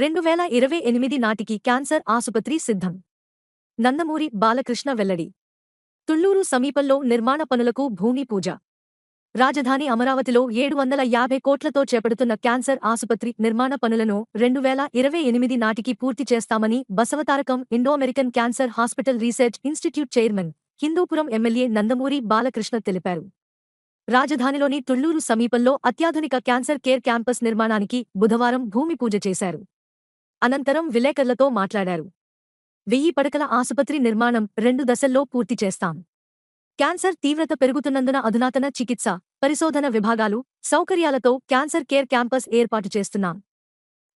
రెండు వేల ఇరవై ఎనిమిది నాటికి క్యాన్సర్ ఆసుపత్రి సిద్ధం. నందమూరి బాలకృష్ణ వెల్లడి. తుళ్ళూరు సమీపంలో నిర్మాణ పనులకు భూమి పూజ. రాజధాని అమరావతిలో ఏడు వందల యాభై కోట్లతో చేపడుతున్న క్యాన్సర్ ఆసుపత్రి నిర్మాణ పనులను రెండు వేల ఇరవై ఎనిమిది నాటికి పూర్తి చేస్తామని Basavatarakam Indo American cancer hospital research institute chairman Hindupuram MLA Nandamuri Balakrishna తెలిపారు. రాజధానిలోని తుళ్ళూరు సమీపంలో అత్యాధునిక క్యాన్సర్ కేర్ క్యాంపస్ నిర్మాణానికి బుధవారం భూమి పూజ చేశారు. అనంతరం విలేకరులతో మాట్లాడారు. వెయ్యి పడకల ఆసుపత్రి నిర్మాణం రెండు దశల్లో పూర్తి చేస్తాం. క్యాన్సర్ తీవ్రత పెరుగుతున్నందున అధునాతన చికిత్స పరిశోధన విభాగాలు సౌకర్యాలతో క్యాన్సర్ కేర్ క్యాంపస్ ఏర్పాటు చేస్తున్నాం.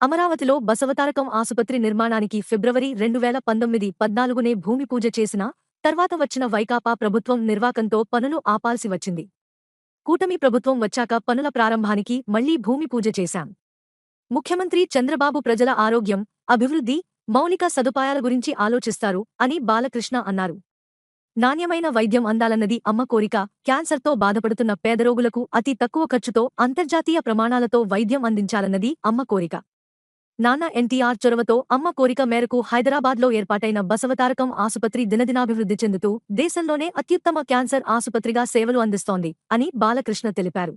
అమరావతిలో బసవతారకం ఆసుపత్రి నిర్మాణానికి ఫిబ్రవరి రెండు వేల పంతొమ్మిది పద్నాలుగునే భూమి పూజ చేసిన తర్వాత వచ్చిన వైకాపా ప్రభుత్వం నిర్వాకంతో పనులు ఆపాల్సి వచ్చింది. కూటమి ప్రభుత్వం వచ్చాక పనుల ప్రారంభానికి మళ్ళీ భూమి పూజ చేశాం. ముఖ్యమంత్రి చంద్రబాబు ప్రజల ఆరోగ్యం అభివృద్ధి మౌలిక సదుపాయాల గురించి ఆలోచిస్తారు అని బాలకృష్ణ అన్నారు. నాణ్యమైన వైద్యం అందాలన్నది అమ్మ కోరిక. క్యాన్సర్తో బాధపడుతున్న పేదరోగులకు అతి తక్కువ ఖర్చుతో అంతర్జాతీయ ప్రమాణాలతో వైద్యం అందించాలన్నది అమ్మ కోరిక. నాన్న ఎన్టీఆర్ చొరవతో అమ్మ కోరిక మేరకు హైదరాబాద్లో ఏర్పాటైన బసవతారకం ఆసుపత్రి దినదినాభివృద్ధి చెందుతూ దేశంలోనే అత్యుత్తమ క్యాన్సర్ ఆసుపత్రిగా సేవలు అందిస్తోంది అని బాలకృష్ణ తెలిపారు.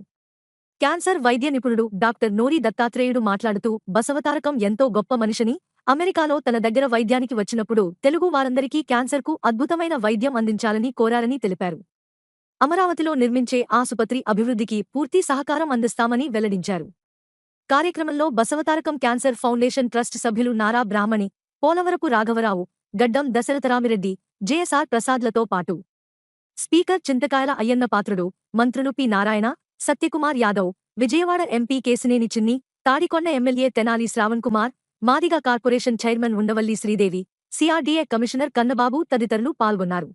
క్యాన్సర్ వైద్య నిపుణుడు డాక్టర్ నోరి దత్తాత్రేయుడు మాట్లాడుతూ బసవతారకం ఎంతో గొప్ప మనిషిని. అమెరికాలో తన దగ్గర వైద్యానికి వచ్చినప్పుడు తెలుగు వారందరికీ క్యాన్సర్కు అద్భుతమైన వైద్యం అందించాలని కోరారని తెలిపారు. అమరావతిలో నిర్మించే ఆసుపత్రి అభివృద్ధికి పూర్తి సహకారం అందిస్తామని వెల్లడించారు. కార్యక్రమంలో బసవతారకం క్యాన్సర్ ఫౌండేషన్ ట్రస్ట్ సభ్యులు నారా బ్రాహ్మణి పోలవరపు రాఘవరావు గడ్డం దశరథరామిరెడ్డి జేఎస్ఆర్ ప్రసాద్లతో పాటు. స్పీకర్ చింతకాయల అయ్యన్న పాత్రుడు మంత్రులు P Narayana Satyakumar Yadav Vijayawada MP Kesineni Chinni Tadikonda MLA Tenali Shravan Kumar Madiga corporation chairman Undavalli Sridevi CRDA commissioner Kannababu తదితరులు పాల్గొన్నారు.